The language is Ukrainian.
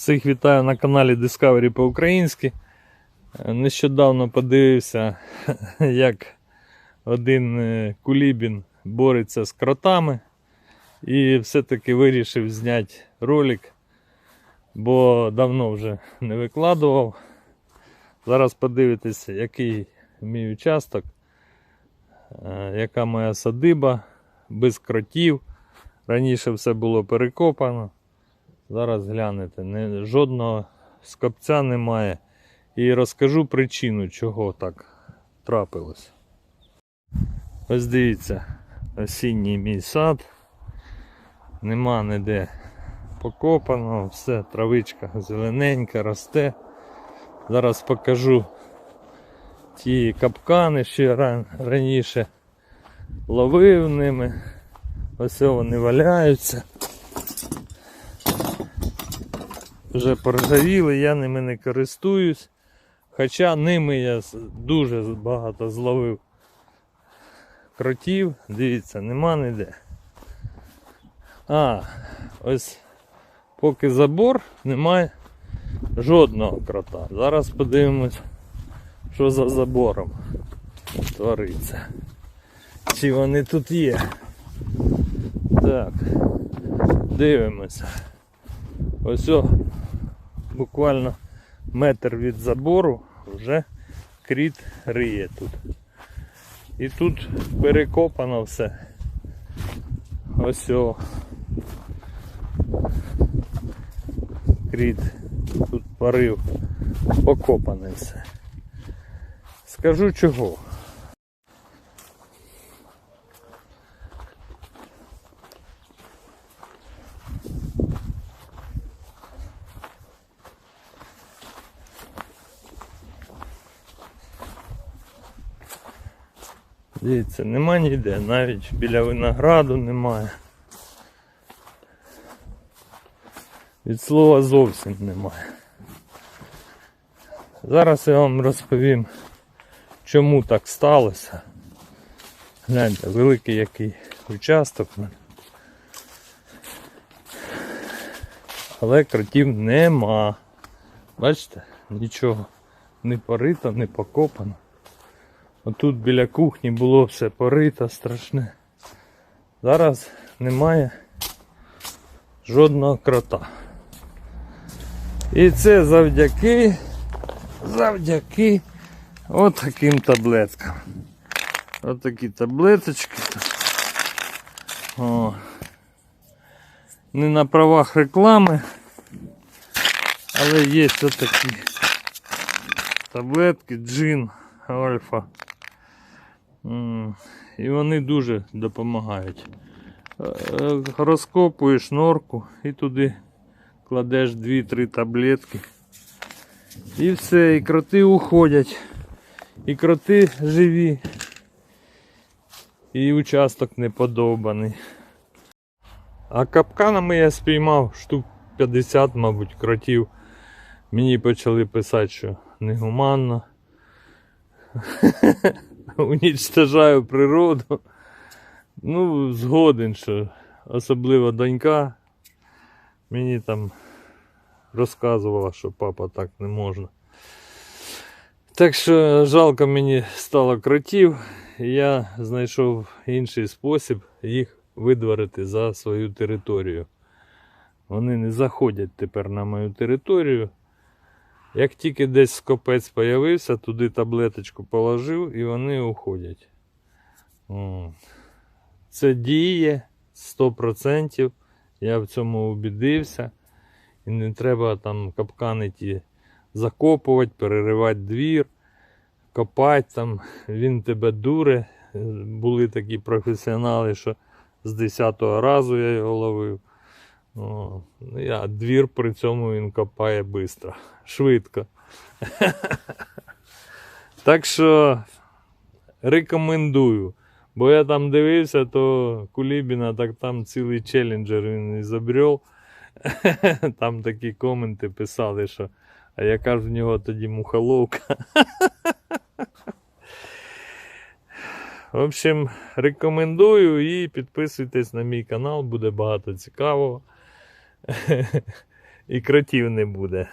Всіх вітаю на каналі Discovery по-українськи. Е, Нещодавно подивився, як один е, кулібін бореться з кротами. І все-таки вирішив зняти ролик, бо давно вже не викладував. Зараз подивитися, який мій участок, е, яка моя садиба без кротів. Раніше все було перекопано. Зараз глянете, не, жодного скопця немає. І розкажу причину, чого так трапилось. Ось дивіться, осінній мій сад. Нема ніде покопано, все, травичка зелененька, росте. Зараз покажу ті капкани, що ран- раніше ловив ними. Ось вони валяються вже поржавіли, я ними не користуюсь. Хоча ними я дуже багато зловив кротів. Дивіться, нема ніде. А, ось поки забор, немає жодного крота. Зараз подивимось, що за забором твориться. Чи вони тут є. Так, дивимося. Ось о, буквально метр від забору вже кріт риє тут. І тут перекопано все. Ось о. Кріт тут порив покопане все. Скажу чого. Дивіться, нема ніде, навіть біля винограду немає. Від слова зовсім немає. Зараз я вам розповім, чому так сталося. Гляньте, великий який участок. Але кротів нема. Бачите, нічого не порито, не покопано. Отут біля кухні було все порито страшне. Зараз немає жодного крота. І це завдяки, завдяки от таким таблеткам. От такі таблеточки. О. Не на правах реклами, але є ось такі таблетки, джин, альфа. І вони дуже допомагають. Е, Розкопуєш норку і туди кладеш 2-3 таблетки. І все, і кроти уходять. І кроти живі. І участок не подобаний. А капканами я спіймав штук 50, мабуть, кротів. Мені почали писати, що негуманно. унічтожаю природу. Ну, згоден, що особливо донька мені там розказувала, що папа так не можна. Так що жалко мені стало кротів, і я знайшов інший спосіб їх видворити за свою територію. Вони не заходять тепер на мою територію. Як тільки десь скопець появився, туди таблеточку положив і вони уходять. Це діє 100%. Я в цьому убідився. І не треба там капкани ті закопувати, переривати двір, копати там, він тебе дуре. Були такі професіонали, що з 10-го разу я його ловив. О, я, двір при цьому він копає швидко, швидко. так що рекомендую. Бо я там дивився, то Кулібіна, так там цілий челленджер він ізобрел. там такі коменти писали, що а яка ж в нього тоді мухоловка. В общем, рекомендую і підписуйтесь на мій канал, буде багато цікавого. І кротів не буде.